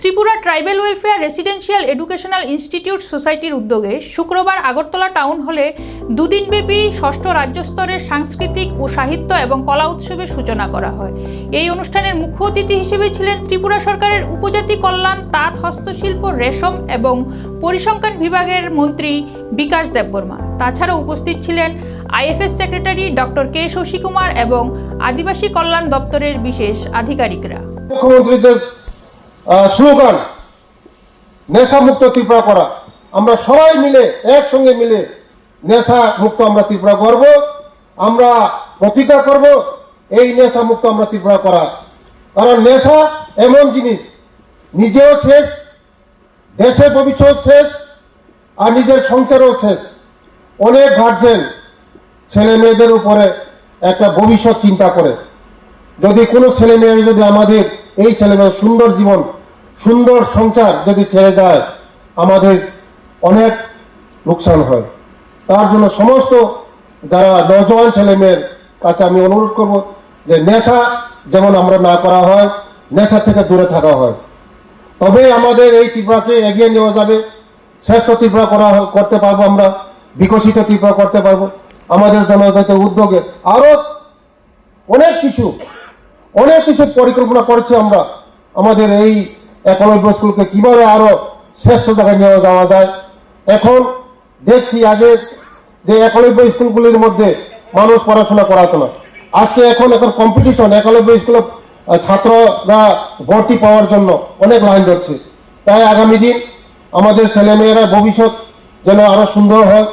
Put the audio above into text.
Tripura tribal welfare residential educational institute সোসাইটির উদ্যোগে শুক্রবার আগরতলা টাউন হলে দুদিনব্যাপী ষষ্ঠ রাজ্যস্তরের সাংস্কৃতিক ও সাহিত্য এবং কলা উৎসবের সূচনা করা হয়। এই অনুষ্ঠানের মুখ্য অতিথি হিসেবে ছিলেন ত্রিপুরা সরকারের উপজাতি কল্যাণ, তাঁত হস্তশিল্প, রেশম এবং পরিসংখ্যান বিভাগের মন্ত্রী বিকাশ দেববর্মা। তাছাড়া উপস্থিত ছিলেন IFS secretary doctor K Shashi Kumar এবং আদিবাসী কল্যাণ দপ্তরের বিশেষ আধিকারিকরা। স্লোগান নেশা মুক্ত ত্রিপুরা করা। আমরা সবাই মিলে, একসঙ্গে মিলে নেশা মুক্ত আমরা ত্রিপুরা করব আমরা প্রতিজ্ঞা করব, এই নেশা মুক্ত আমরা ত্রিপুরা করা। কারণ নেশা এমন জিনিস, নিজেও শেষ দেশের ভবিষ্যৎ শেষ, আর নিজের সংসারও শেষ। অনেক গার্জেন ছেলে মেয়েদের উপরে একটা ভবিষ্যৎ চিন্তা করে। যদি কোনো ছেলে মেয়ে যদি আমাদের এই ছেলে মেয়ের সুন্দর জীবন, সুন্দর সংসার যদি ছেড়ে যায়, আমাদের অনেক লোকসান হয়। তার জন্য সমস্ত যারা নজওয়ান ছেলে মেয়ের কাছে আমি অনুরোধ করব যে নেশা যেমন আমরা না করা হয়, নেশা থেকে দূরে থাকা হয়। তবে আমাদের এই ত্রিপুরাকে এগিয়ে নেওয়া যাবে। শ্রেষ্ঠ ত্রিপুরা করা করতে পারব আমরা, বিকশিত ত্রিপুরা করতে পারব। আমাদের জনজাতির উদ্যোগে আরও অনেক কিছু অনেক কিছু পরিকল্পনা করেছি আমরা। আমাদের এই একলব্য স্কুলকে কীভাবে আরও শ্রেষ্ঠ জায়গায় নিয়ে যাওয়া যায়। এখন দেখছি আগে যে একলব্য স্কুলগুলির মধ্যে মানুষ পড়াশোনা করাতো না। আজকে এখন এখন কম্পিটিশন একলব্য স্কুলে ছাত্ররা ভর্তি পাওয়ার জন্য অনেক লাইন ধরছে। তাই আগামী দিন আমাদের ছেলেমেয়েরা ভবিষ্যৎ যেন আরও সুন্দর হয়।